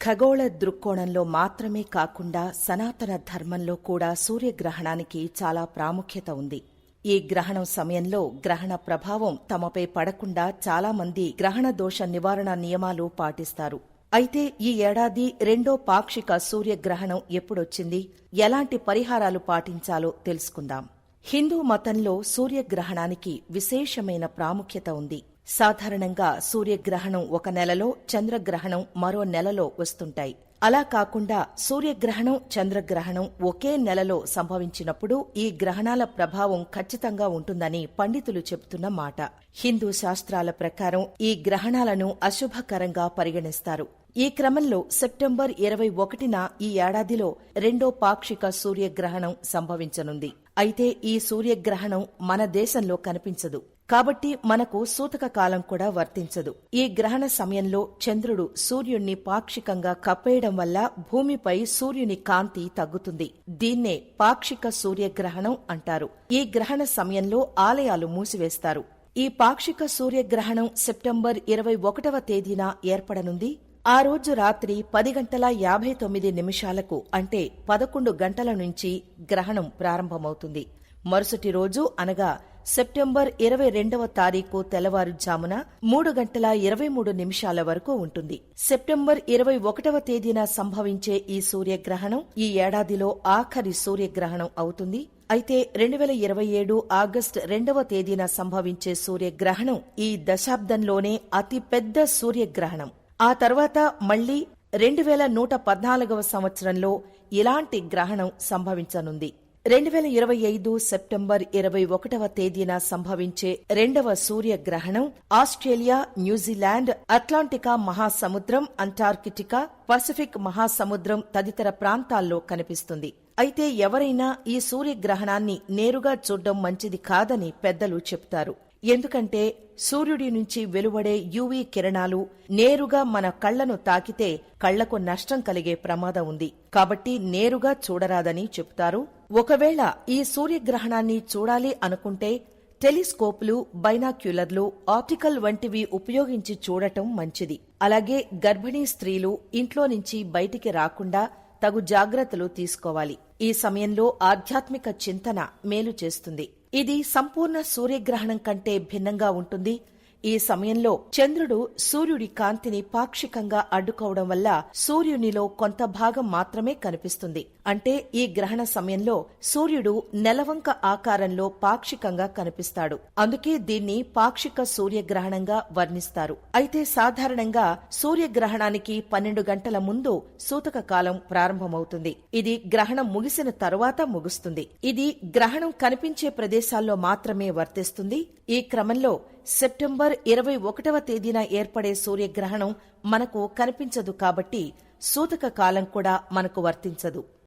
ఖగోళ దృక్కోణంలో మాత్రమే కాకుండా సనాతన ధర్మంలో కూడా సూర్యగ్రహణానికి చాలా ప్రాముఖ్యత ఉంది. ఈ గ్రహణం సమయంలో గ్రహణ ప్రభావం తమపై పడకుండా చాలామంది గ్రహణ దోష నివారణ నియమాలు పాటిస్తారు. అయితే ఈ ఏడాది రెండో పాక్షిక సూర్యగ్రహణం ఎప్పుడొచ్చింది? ఎలాంటి పరిహారాలు పాటించాలో తెలుసుకుందాం. హిందూ మతంలో సూర్యగ్రహణానికి విశేషమైన ప్రాముఖ్యత ఉంది. సాధారణంగా సూర్యగ్రహణం ఒక నెలలో చంద్రగ్రహణం మరో నెలలో వస్తుంటాయి. అలా కాకుండా సూర్యగ్రహణం చంద్రగ్రహణం ఒకే నెలలో సంభవించినప్పుడు ఈ గ్రహణాల ప్రభావం ఖచ్చితంగా ఉంటుందని పండితులు చెబుతున్న మాట. హిందూ శాస్త్రాల ప్రకారం ఈ గ్రహణాలను అశుభకరంగా పరిగణిస్తారు. ఈ క్రమంలో సెప్టెంబర్ ఇరవై ఒకటిన ఈ ఏడాదిలో రెండో పాక్షిక సూర్యగ్రహణం సంభవించనుంది. అయితే ఈ సూర్యగ్రహణం మన దేశంలో కనిపించదు. కాబట్టి మనకు సూతక కాలం కూడా వర్తించదు. ఈ గ్రహణ సమయంలో చంద్రుడు సూర్యుణ్ణి పాక్షికంగా కప్పేయడం వల్ల భూమిపై సూర్యుని కాంతి తగ్గుతుంది. దీన్నే పాక్షిక సూర్యగ్రహణం అంటారు. ఈ గ్రహణ సమయంలో ఆలయాలు మూసివేస్తారు. ఈ పాక్షిక సూర్యగ్రహణం సెప్టెంబర్ ఇరవై ఒకటవ తేదీన ఏర్పడనుంది. ఆ రోజు రాత్రి పది గంటల యాభై తొమ్మిది నిమిషాలకు అంటే పదకొండు గంటల నుంచి గ్రహణం ప్రారంభమవుతుంది. మరుసటి రోజు అనగా సెప్టెంబర్ ఇరవై రెండవ తారీఖు తెల్లవారుజామున మూడు గంటల ఇరవై మూడు నిమిషాల వరకు ఉంటుంది. సెప్టెంబర్ ఇరవై ఒకటవ తేదీన సంభవించే ఈ సూర్యగ్రహణం ఈ ఏడాదిలో ఆఖరి సూర్యగ్రహణం అవుతుంది. అయితే రెండు వేల ఇరవై ఏడు ఆగస్టు రెండవ తేదీన సంభవించే సూర్యగ్రహణం ఈ దశాబ్దంలోనే అతిపెద్ద సూర్యగ్రహణం. ఆ తర్వాత మళ్ళీ రెండు వేల నూట పద్నాలుగవ సంవత్సరంలో ఇలాంటి గ్రహణం సంభవించనుంది. రెండు వేల ఇరవై ఐదు సెప్టెంబర్ ఇరవై ఒకటవ తేదీన సంభవించే రెండవ సూర్యగ్రహణం ఆస్ట్రేలియా న్యూజిలాండ్ అట్లాంటికా మహాసముద్రం అంటార్కిటికా పసిఫిక్ మహాసముద్రం తదితర ప్రాంతాల్లో కనిపిస్తుంది. అయితే ఎవరైనా ఈ సూర్యగ్రహణాన్ని నేరుగా చూడడం మంచిది కాదని పెద్దలు చెప్తారు. ఎందుకంటే సూర్యుడి నుంచి వెలువడే యువీ కిరణాలు నేరుగా మన కళ్ళను తాకితే కళ్ళకు నష్టం కలిగే ప్రమాదం ఉంది. కాబట్టి నేరుగా చూడరాదని చెప్తారు ఒకవేళ ఈ సూర్యగ్రహణాన్ని చూడాలి అనుకుంటే టెలిస్కోపులు బైనాక్యులర్లు ఆప్టికల్ వంటివి ఉపయోగించి చూడటం మంచిది. అలాగే గర్భిణీ స్త్రీలు ఇంట్లో నుంచి బయటికి రాకుండా తగు జాగ్రత్తలు తీసుకోవాలి. ఈ సమయంలో ఆధ్యాత్మిక చింతన మేలు చేస్తుంది. ఇది సంపూర్ణ సూర్యగ్రహణం కంటే భిన్నంగా ఉంటుంది. ఈ సమయంలో చంద్రుడు సూర్యుడి కాంతిని పాక్షికంగా అడ్డుకోవడం వల్ల సూర్యునిలో కొంత భాగం మాత్రమే కనిపిస్తుంది. అంటే ఈ గ్రహణ సమయంలో సూర్యుడు నెలవంక ఆకారంలో పాక్షికంగా కనిపిస్తాడు. అందుకే దీన్ని పాక్షిక సూర్యగ్రహణంగా వర్ణిస్తారు. అయితే సాధారణంగా సూర్యగ్రహణానికి పన్నెండు గంటల ముందు సూతక కాలం ప్రారంభమవుతుంది. ఇది గ్రహణం ముగిసిన తరువాత ముగుస్తుంది. ఇది గ్రహణం కనిపించే ప్రదేశాల్లో మాత్రమే వర్తిస్తుంది. ఈ క్రమంలో సెప్టెంబర్ ఇరవై ఒకటవ తేదీన ఏర్పడే సూర్యగ్రహణం మనకు కనిపించదు కాబట్టి సూతక కాలం కూడా మనకు వర్తించదు.